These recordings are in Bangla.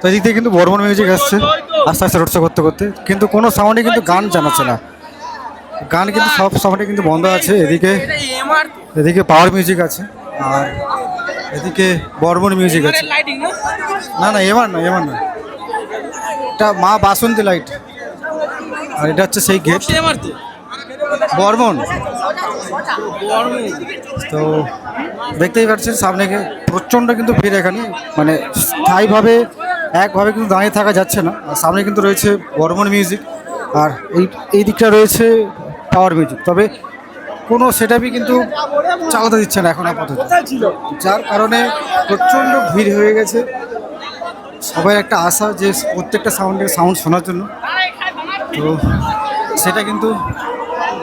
তো এদিক দিয়ে কিন্তু বর্মন মিউজিক আসছে। আস্তে আস্তে রোড শো করতে করতে। কিন্তু কোনো সাউন্ডে কিন্তু গান জানাচ্ছে না। গান কিন্তু সব সাউন্ডে কিন্তু বন্ধ আছে। এদিকে এদিকে পাওয়ার মিউজিক আছে। আর এদিকে বর্মন মিউজিক আছে। না না, এবার না এবার না এটা মা বাসন্তী লাইট আর এটা হচ্ছে সেই গেট বর্মন। তো দেখতেই পাচ্ছেন সামনে প্রচণ্ড কিন্তু ভিড় এখানে। মানে স্থায়ীভাবে একভাবে কিন্তু দাঁড়িয়ে থাকা যাচ্ছে না। আর সামনে কিন্তু রয়েছে বর্মন মিউজিক আর এই এই দিকটা রয়েছে পাওয়ার মিউজিক। তবে কোনো সেটাপই কিন্তু চালাতে দিচ্ছে না এখন আপাতত। যার কারণে প্রচণ্ড ভিড় হয়ে গেছে। সবাই একটা আশা যে প্রত্যেকটা সাউন্ডের সাউন্ড শোনার জন্য। তো সেটা কিন্তু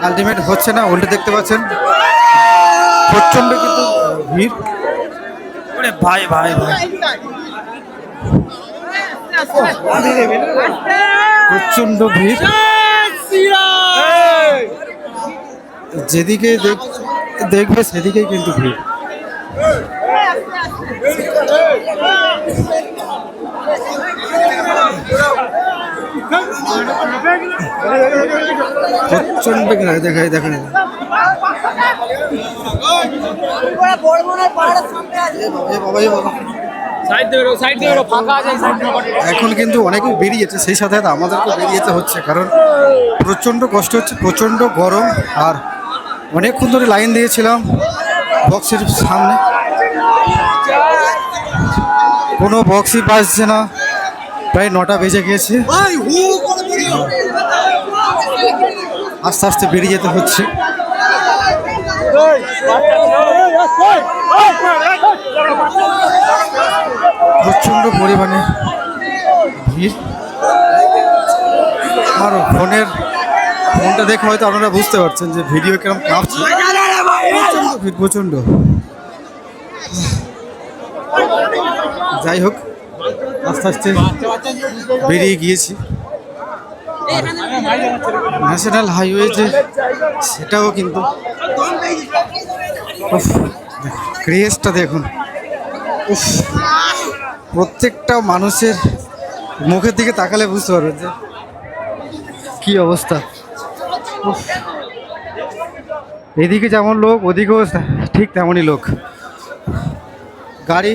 আলটিমেট হচ্ছে না উল্টে দেখতে পাচ্ছেন। প্রচণ্ড কিন্তু ভিড়। ভাই ভাই ভাই। প্রচণ্ড ভিড়। যেদিকে দেখ- দেখবে সেদিকেই কিন্তু ভিড়। আছে। সাইড দিয়ে বেরো। এখন কিন্তু অনেকেই বেরিয়েছে সেই সাথে সাথে আমাদেরকে বেরিয়ে যেতে হচ্ছে কারণ প্রচণ্ড কষ্ট হচ্ছে প্রচণ্ড গরম আর অনেকক্ষণ ধরে লাইন দিয়েছিলাম বক্সের সামনে। কোনো বক্সই পাচ্ছে না প্রায় নটা বেজে গিয়েছে আস্তে আস্তে বেরিয়ে যেতে হচ্ছে। প্রচণ্ড পরিমাণে ভিড়। আর ফোনের ফোনটা দেখে হয়তো আপনারা বুঝতে পারছেন যে ভিডিও কীরকম কাঁপছে। প্রচণ্ড ভিড়, প্রচণ্ড। যাই হোক, আস্তে আস্তে বেরিয়ে গিয়েছি। ন্যাশনাল হাইওয়ে যে সেটাও কিন্তু ক্রেজটা দেখুন উফ, প্রত্যেকটা মানুষের মুখের দিকে তাকালে বুঝতে পারবেন যে কি অবস্থা। এদিকে যেমন লোক, ওদিকেও ঠিক তেমনই লোক গাড়ি